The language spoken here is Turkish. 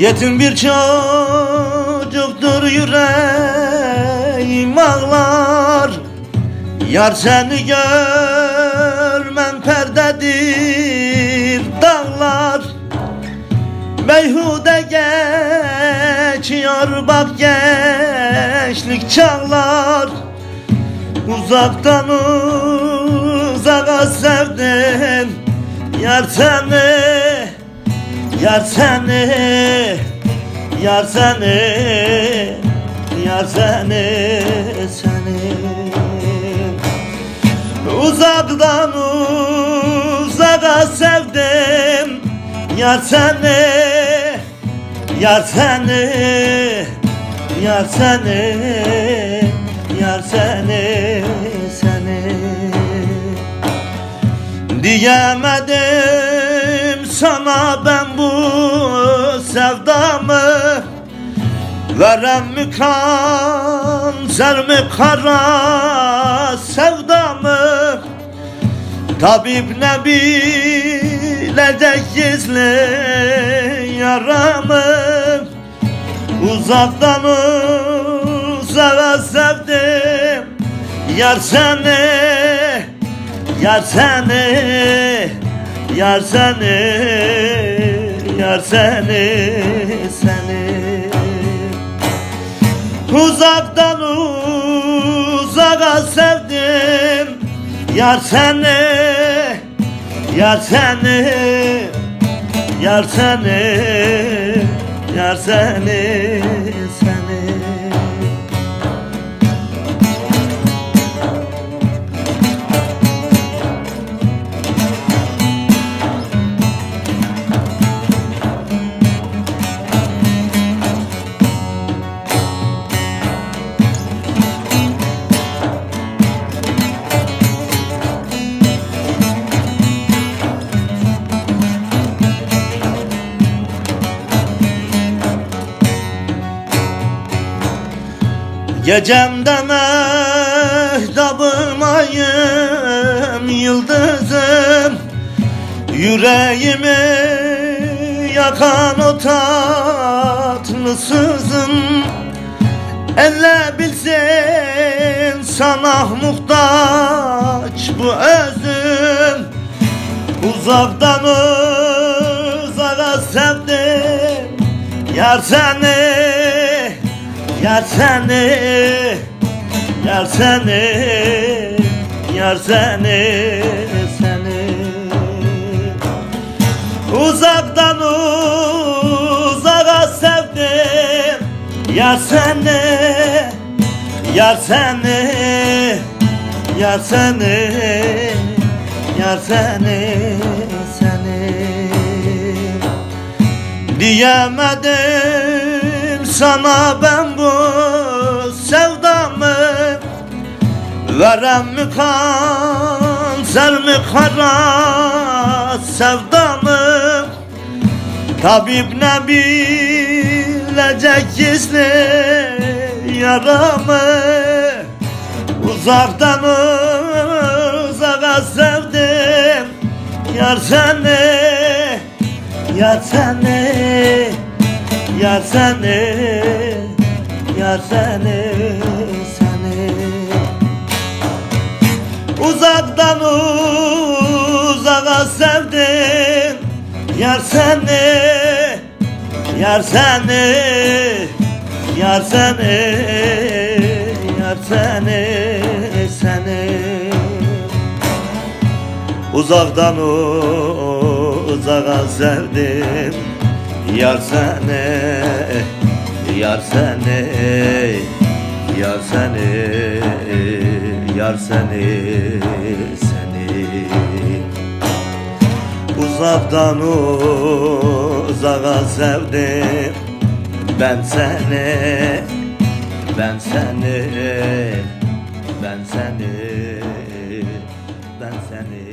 Yetim bir çocuktur yüreğim ağlar. Yar seni görmem perdedir dağlar. Beyhude geçiyor bak gençlik çağlar. Uzaktan uzağa sevdim Yar seni Yar seni Yar seni Yar seni Seni. Uzaktan uzağa sevdim. Yar seni Yar seni Yar seni Yar seni Seni. Diyemedim sevdamı Verem mi kanser mi kara sevdamı Tabip ne bilecek gizli yaramı Uzaktan uzağa sevdim Yar seni Yar seni Yar seni Yar seni Seni. Uzaktan uzağa sevdim Yar seni Yar seni Yar seni Yar seni Gecemde mehtabım ayım yıldızım. Yüreğimi yakan o tatlısızın Elle bilsin sana muhtaç bu özüm. Uzaktan uzağa sevdim Yar seni Yar seni Yar seni Yar seni Seni. Uzaktan uzağa sevdim. Yar seni Yar seni Yar seni Yar seni Seni. Diyemedim sana ben bu sevdamı Verem mi kanser mi kara sevdamı? Tabip ne bilecek gizli yaramı? Uzaktan uzağa sevdim Yar seni Yar seni Yar seni Yar seni Seni. Uzaktan uzağa sevdim. Yar seni Yar seni Yar seni Yar seni Seni. Uzaktan uzağa sevdim Yar seni Yar seni Yar seni Yar seni Seni. Uzaktan uzağa sevdim Ben seni Ben seni Ben seni